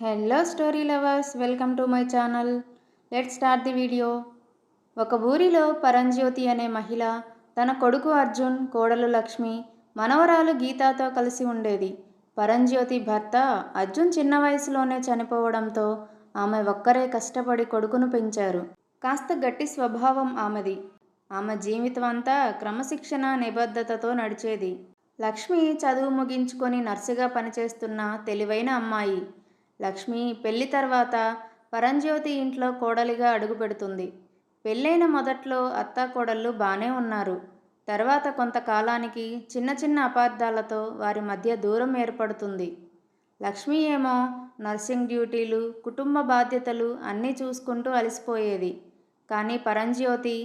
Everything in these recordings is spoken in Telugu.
Hello story lovers welcome to my channel let start the video ఒక ఊరిలో పరంజ్యోతి అనే మహిళ తన కొడుకు అర్జున్ కోడలు లక్ష్మి మనవరాలు గీతాతో కలిసి ఉండేది. పరంజ్యోతి భర్త అర్జున్ చిన్న వయసులోనే చనిపోవడంతో ఆమె ఒక్కరే కష్టపడి కొడుకును పెంచారు. కాస్త గట్టి స్వభావం ఆమెది. ఆమె జీవితం అంతా క్రమశిక్షణ నిబద్ధతతో నడిచేది. లక్ష్మి చదువు ముగించుకొని నర్సుగా పనిచేస్తున్న తెలివైన అమ్మాయి. లక్ష్మి పెళ్ళి తర్వాత పరంజ్యోతి ఇంట్లో కోడలిగా అడుగుపెడుతుంది పెళ్ళైన మొదట్లో అత్తా కోడళ్ళు బాగానే ఉన్నారు. తర్వాత కొంతకాలానికి చిన్న చిన్న అపార్థాలతో వారి మధ్య దూరం ఏర్పడుతుంది. లక్ష్మి ఏమో నర్సింగ్ డ్యూటీలు కుటుంబ బాధ్యతలు అన్నీ చూసుకుంటూ అలసిపోయేది. కానీ పరంజ్యోతి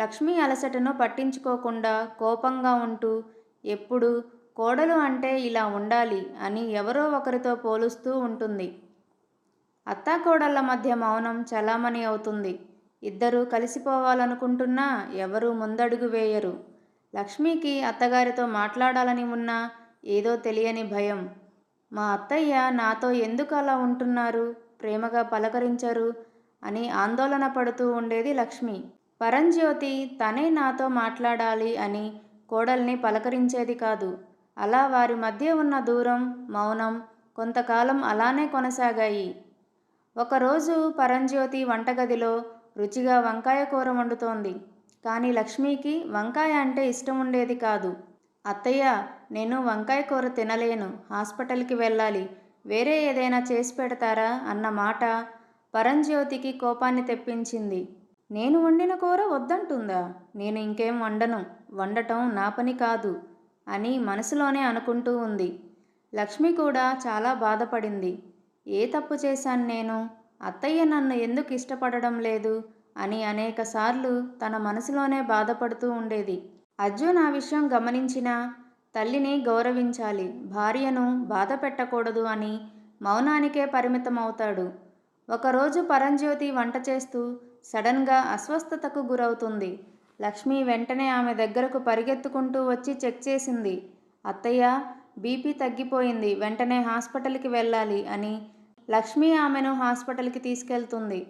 లక్ష్మి అలసటను పట్టించుకోకుండా కోపంగా ఉంటూ ఎప్పుడు కోడలు అంటే ఇలా ఉండాలి అని ఎవరో ఒకరితో పోలుస్తూ ఉంటుంది. అత్తాకోడళ్ళ మధ్య మౌనం చలామణి అవుతుంది. ఇద్దరూ కలిసిపోవాలనుకుంటున్నా ఎవరూ ముందడుగు వేయరు. లక్ష్మికి అత్తగారితో మాట్లాడాలని ఉన్నా ఏదో తెలియని భయం. మా అత్తయ్య నాతో ఎందుకు అలా ఉంటున్నారు? ప్రేమగా పలకరించరు అని ఆందోళన పడుతూ ఉండేది లక్ష్మి. పరంజ్యోతి తనే నాతో మాట్లాడాలి అని కోడల్ని పలకరించేది కాదు. అలా వారి మధ్య ఉన్న దూరం మౌనం కొంతకాలం అలానే కొనసాగాయి. ఒకరోజు పరంజ్యోతి వంటగదిలో రుచిగా వంకాయ కూర వండుతోంది. కానీ లక్ష్మికి వంకాయ అంటే ఇష్టం ఉండేది కాదు. అత్తయ్య నేను వంకాయ కూర తినలేను హాస్పిటల్కి వెళ్ళాలి వేరే ఏదైనా చేసి పెడతారా అన్న మాట పరంజ్యోతికి కోపాన్ని తెప్పించింది. నేను వండిన కూర వద్దంటుందా? నేను ఇంకేం వండను వండటం నా పని కాదు. అని మనసులోనే అనుకుంటూ ఉంది. లక్ష్మి కూడా చాలా బాధపడింది. ఏ తప్పు చేశాను నేను? అత్తయ్య నన్ను ఎందుకు ఇష్టపడడం లేదు? అని అనేకసార్లు తన మనసులోనే బాధపడుతూ ఉండేది. అర్జున్ ఆ విషయం గమనించినా తల్లిని గౌరవించాలి భార్యను బాధ పెట్టకూడదు అని మౌనానికే పరిమితమవుతాడు. ఒకరోజు పరంజ్యోతి వంట చేస్తూ సడన్గా అస్వస్థతకు గురవుతుంది. లక్ష్మి వెంటనే ఆమె దగ్గరకు పరిగెత్తుకుంటూ వచ్చి చెక్ చేసింది. అత్తయ్య బీపీ తగ్గిపోయింది వెంటనే హాస్పిటల్కి వెళ్ళాలి అని లక్ష్మి ఆమెను హాస్పిటల్కి తీసుకెళ్తుంది.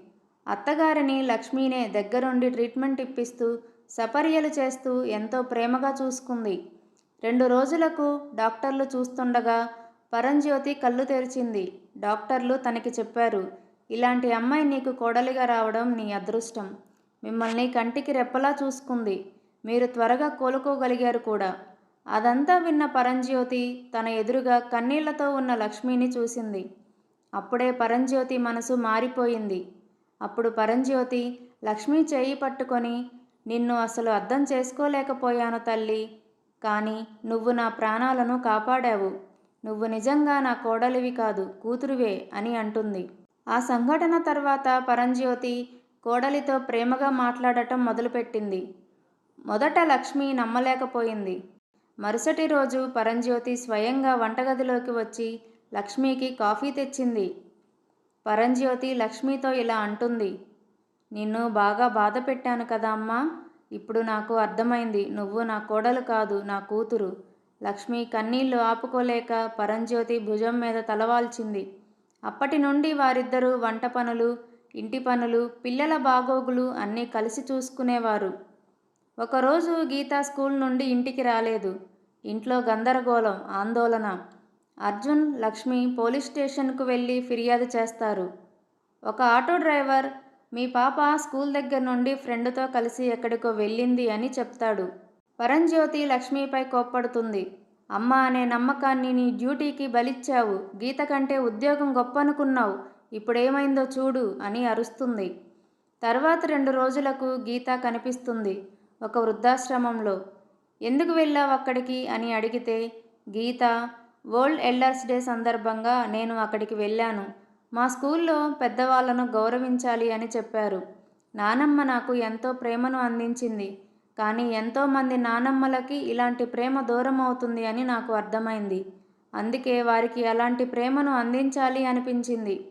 అత్తగారిని లక్ష్మీనే దగ్గరుండి ట్రీట్మెంట్ ఇప్పిస్తూ సపర్యలు చేస్తూ ఎంతో ప్రేమగా చూసుకుంది. రెండు రోజులకు డాక్టర్లు చూస్తుండగా పరంజ్యోతి కళ్ళు తెరిచింది. డాక్టర్లు తనకి చెప్పారు ఇలాంటి అమ్మాయి నీకు కోడలిగా రావడం నీ అదృష్టం. మిమ్మల్ని కంటికి రెప్పలా చూసుకుంది. మీరు త్వరగా కోలుకోగలిగారు కూడా. అదంతా విన్న పరంజ్యోతి తన ఎదురుగా కన్నీళ్ళతో ఉన్న లక్ష్మిని చూసింది. అప్పుడే పరంజ్యోతి మనసు మారిపోయింది. అప్పుడు పరంజ్యోతి లక్ష్మి చేయి పట్టుకొని నిన్ను అసలు అర్థం చేసుకోలేకపోయాను తల్లి. కానీ నువ్వు నా ప్రాణాలను కాపాడావు. నువ్వు నిజంగా నా కోడలివి కాదు కూతురువే అని అంటుంది. ఆ సంఘటన తర్వాత పరంజ్యోతి కోడలితో ప్రేమగా మాట్లాడటం మొదలుపెట్టింది. మొదట లక్ష్మి నమ్మలేకపోయింది. మరుసటి రోజు పరంజ్యోతి స్వయంగా వంటగదిలోకి వచ్చి లక్ష్మికి కాఫీ తెచ్చింది. పరంజ్యోతి లక్ష్మితో ఇలా అంటుంది. నిన్ను బాగా బాధ పెట్టాను కదా అమ్మా. ఇప్పుడు నాకు అర్థమైంది. నువ్వు నా కోడలు కాదు నా కూతురు. లక్ష్మి కన్నీళ్ళు ఆపుకోలేక పరంజ్యోతి భుజం మీద తలవాల్చింది. అప్పటి నుండి వారిద్దరూ వంట పనులు ఇంటి పనులు పిల్లల బాగోగులు అన్నీ కలిసి చూసుకునేవారు. ఒకరోజు గీత స్కూల్ నుండి ఇంటికి రాలేదు. ఇంట్లో గందరగోళం ఆందోళన. అర్జున్ లక్ష్మి పోలీస్ స్టేషన్కు వెళ్ళి ఫిర్యాదు చేస్తారు. ఒక ఆటో డ్రైవర్ మీ పాప స్కూల్ దగ్గర నుండి ఫ్రెండ్తో కలిసి ఎక్కడికో వెళ్ళింది అని చెప్తాడు. పరంజ్యోతి లక్ష్మిపై కోప్పడుతుంది. అమ్మ అనే నమ్మకాన్ని నీ డ్యూటీకి బలిచ్చావు. గీత కంటే ఉద్యోగం గొప్ప అనుకున్నావు ఇప్పుడేమైందో చూడు అని అరుస్తుంది. తర్వాత రెండు రోజులకు గీత కనిపిస్తుంది ఒక వృద్ధాశ్రమంలో. ఎందుకు వెళ్ళావు అక్కడికి? అని అడిగితే గీత వరల్డ్ ఎల్డర్స్ డే సందర్భంగా నేను అక్కడికి వెళ్ళాను. మా స్కూల్లో పెద్దవాళ్ళను గౌరవించాలి అని చెప్పారు. నానమ్మ నాకు ఎంతో ప్రేమను అందించింది. కానీ ఎంతోమంది నానమ్మలకి ఇలాంటి ప్రేమ దూరం అవుతుంది అని నాకు అర్థమైంది. అందుకే వారికి అలాంటి ప్రేమను అందించాలి అనిపించింది.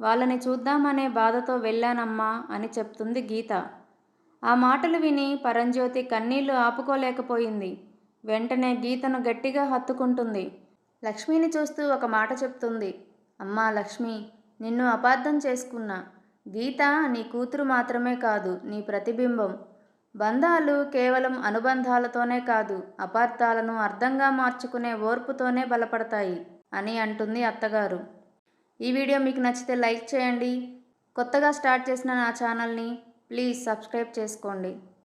వాళ్ళని చూద్దామనే బాధతో వెళ్ళానమ్మా అని చెప్తుంది గీత. ఆ మాటలు విని పరంజ్యోతి కన్నీళ్ళు ఆపుకోలేకపోయింది. వెంటనే గీతను గట్టిగా హత్తుకుంటుంది. లక్ష్మిని చూస్తూ ఒక మాట చెప్తుంది. అమ్మా లక్ష్మి నిన్ను అపార్థం చేసుకున్నా. గీత నీ కూతురు మాత్రమే కాదు నీ ప్రతిబింబం. బంధాలు కేవలం అనుబంధాలతోనే కాదు అపార్థాలను అర్థంగా మార్చుకునే ఓర్పుతోనే బలపడతాయి అని అంటుంది అత్తగారు. ఈ వీడియో మీకు నచ్చితే లైక్ చేయండి. కొత్తగా స్టార్ట్ చేసిన నా ఛానల్ని ప్లీజ్ సబ్స్క్రైబ్ చేసుకోండి.